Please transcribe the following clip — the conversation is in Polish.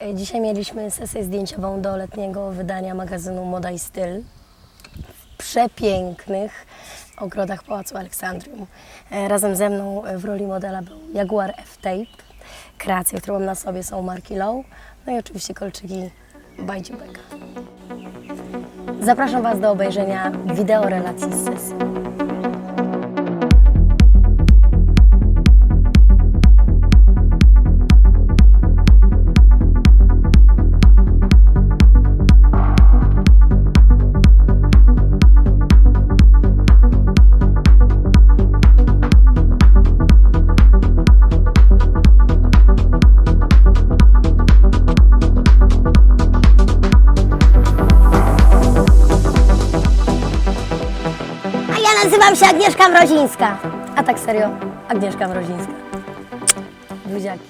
E, Dzisiaj mieliśmy sesję zdjęciową do letniego wydania magazynu Moda i Styl w przepięknych ogrodach Pałacu Aleksandrium. E, Razem ze mną e, w roli modela był Jaguar F-Tape. Kreacje, które mam na sobie są marki Low. No i oczywiście kolczyki by Dziubek. Zapraszam Was do obejrzenia wideo relacji z sesji. Nazywam się Agnieszka Mrozińska. A tak serio, Agnieszka Mrozińska. Buziaki.